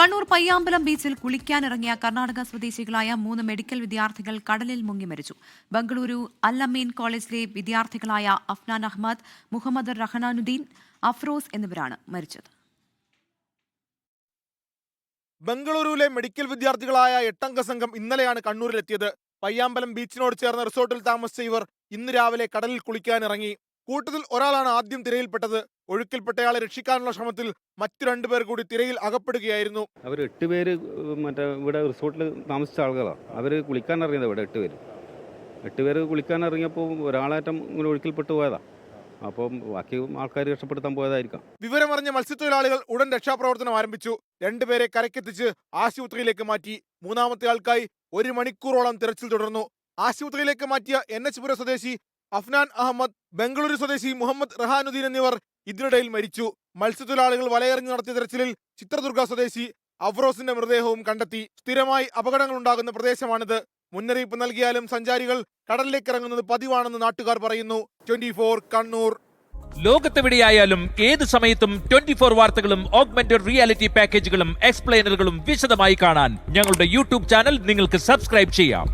കണ്ണൂർ പയ്യാമ്പലം ബീച്ചിൽ കുളിക്കാനിറങ്ങിയ കർണാടക സ്വദേശികളായ മൂന്ന് മെഡിക്കൽ വിദ്യാർത്ഥികൾ കടലിൽ മുങ്ങി മരിച്ചു. ബംഗളൂരു അല്ലമീൻ കോളേജിലെ വിദ്യാർത്ഥികളായ അഫ്നാൻ അഹമ്മദ് മുഹമ്മദ് റഹനാനുദ്ദീൻ അഫ്രോസ് എന്നിവരാണ് മരിച്ചത്. ബംഗളൂരുവിലെ മെഡിക്കൽ വിദ്യാർത്ഥികളായ എട്ടംഗ സംഘം ഇന്നലെയാണ് കണ്ണൂരിലെത്തിയത്. പയ്യാമ്പലം ബീച്ചിനോട് ചേർന്ന റിസോർട്ടിൽ താമസിച്ച ഇവർ ഇന്ന് രാവിലെ കടലിൽ കുളിക്കാനിറങ്ങി. കൂട്ടത്തിൽ ഒരാളാണ് ആദ്യം തിരയിൽപ്പെട്ടത്. ഒഴുക്കിൽപ്പെട്ടയാളെ രക്ഷിക്കാനുള്ള ശ്രമത്തിൽ മറ്റു രണ്ടുപേർ കൂടി തിരയിൽ അകപ്പെടുകയായിരുന്നു. അവർ എട്ട് പേര് മറ്റേ ഇവിടെ റിസോർട്ടിൽ താമസിച്ച ആളുകളാണ് അവർ കുളിക്കാൻ ഇറങ്ങിയത് ഇവിടെ എട്ട് പേര്. എട്ട് പേര് കുളിക്കാൻ ഇറങ്ങിയപ്പോൾ ഒരാളാറ്റം ഇങ്ങനെ ഒഴുക്കിൽപ്പെട്ട് പോയതാ. അപ്പം ബാക്കി ആൾക്കാർ രക്ഷപ്പെടുത്താൻ പോയതായിരിക്കാം. വിവരമറിഞ്ഞ മത്സ്യത്തൊഴിലാളികൾ ഉടൻ രക്ഷാപ്രവർത്തനം ആരംഭിച്ചു. രണ്ടുപേരെ കരക്കെത്തിച്ച് ആശുപത്രിയിലേക്ക് മാറ്റി. മൂന്നാമത്തെ ആൾക്കായി ഒരു മണിക്കൂറോളം തിരച്ചിൽ തുടർന്നു. ആശുപത്രിയിലേക്ക് മാറ്റിയ എൻ എച്ച് പുര സ്വദേശി അഫ്നാൻ അഹമ്മദ് ബംഗളൂരു സ്വദേശി മുഹമ്മദ് റഹാനുദ്ദീൻ എന്നിവർ ഇതിനിടയിൽ മരിച്ചു. മത്സ്യത്തൊഴിലാളികൾ വലയെറിഞ്ഞ് നടത്തിയ തെരച്ചിലിൽ ചിത്രദുർഗ സ്വദേശി അവറോസിന്റെ മൃതദേഹവും കണ്ടെത്തി. സ്ഥിരമായി അപകടങ്ങൾ ഉണ്ടാകുന്ന പ്രദേശമാണിത്. മുന്നറിയിപ്പ് നൽകിയാലും സഞ്ചാരികൾ കടലിലേക്ക് ഇറങ്ങുന്നത് പതിവാണെന്ന് നാട്ടുകാർ പറയുന്നു. ട്വന്റി കണ്ണൂർ. ലോകത്തെവിടെയായാലും ഏത് സമയത്തും ട്വന്റി ഫോർ വാർത്തകളും ഓഗ്മെന്റഡ് റിയാലിറ്റി പാക്കേജുകളും എക്സ്പ്ലെയിനറുകളും വിശദമായി കാണാൻ ഞങ്ങളുടെ യൂട്യൂബ് ചാനൽ നിങ്ങൾക്ക് സബ്സ്ക്രൈബ് ചെയ്യാം.